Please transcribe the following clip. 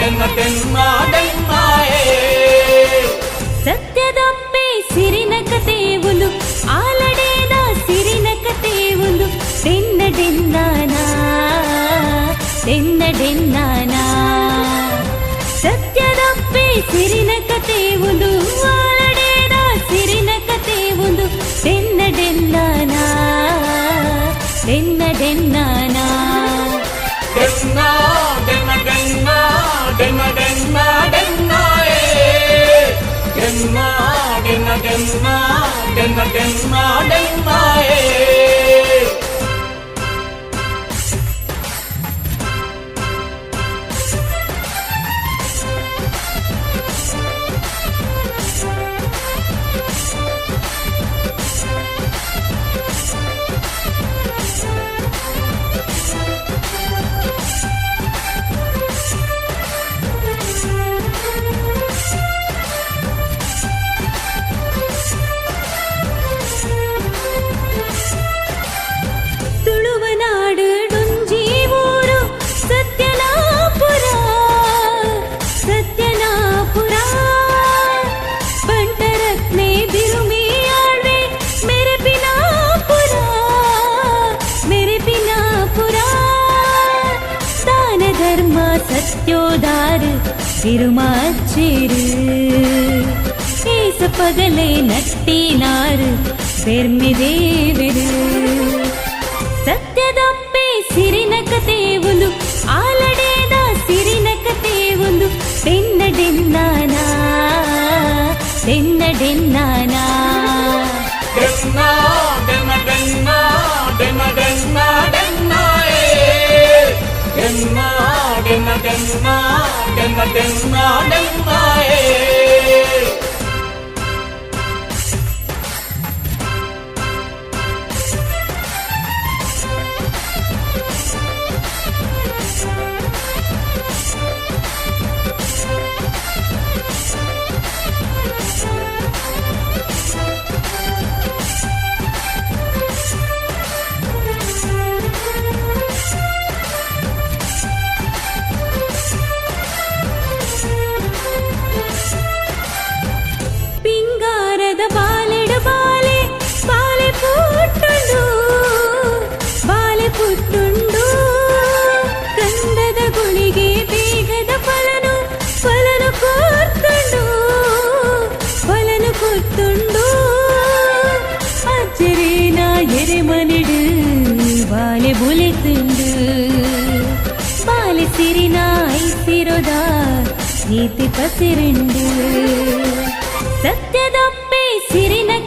ಡೆನ್ನ ಡೆನ್ನ ಡೆನ್ನಾಯೇ ಸತ್ಯದಪ್ಪೆ ಸಿರಿನ ಕಥೆಯುಲು ಆಲಡೇದ ಸಿರಿನ ಕಥೆಯುಲು ತೆನ್ನ ಡೆನ್ನಾನ ತೆನ್ನ ಡೆನ್ನಾನ ಸತ್ಯದಪ್ಪೆ ಸಿರಿನ ಕಥೆಯುಲು ಆಲಡೇದ ಸಿರಿನ ಕಥೆಯುಲು ತೆನ್ನ ಡೆನ್ನಾನ ತೆನ್ನ ಡೆನ್ನಾನ ಡೆನ್ನ பக்தியோதாறு சிறுமாச்சேரு சேச பகலை நட்டினாறு பெருமை தேவிரு సత్యదప్పే సిరినక దేవులు ఆలడేద సిరినక దేవులు తెన్నడెన్నానా తెన్నడెన్నానా డెన్నా డెన్న డెన్నా డెన్న డెన్నా தென்னாடு ಬಾಲೆ ಪುಟ್ಟುಂಡು ಗಂಧದ ಗುಳಿಗೆ ಬೇಗದ ಫಲನು ಫಲನು ಕೊತ್ತುಂಡು ಫಲನು ಕೊತ್ತುಂಡು ಅಜ್ಜರೇನ ಎರೆಮನಿಡು ಬಾಲೆ ಬುಲೆತುಂಡು ಬಾಲೆ ಸಿರಿನ ಐಸಿರೋದ ನೀತಿ ಪಸಿರುಂಡು ಸತ್ಯದಪ್ಪೆ ಸಿರಿನಕ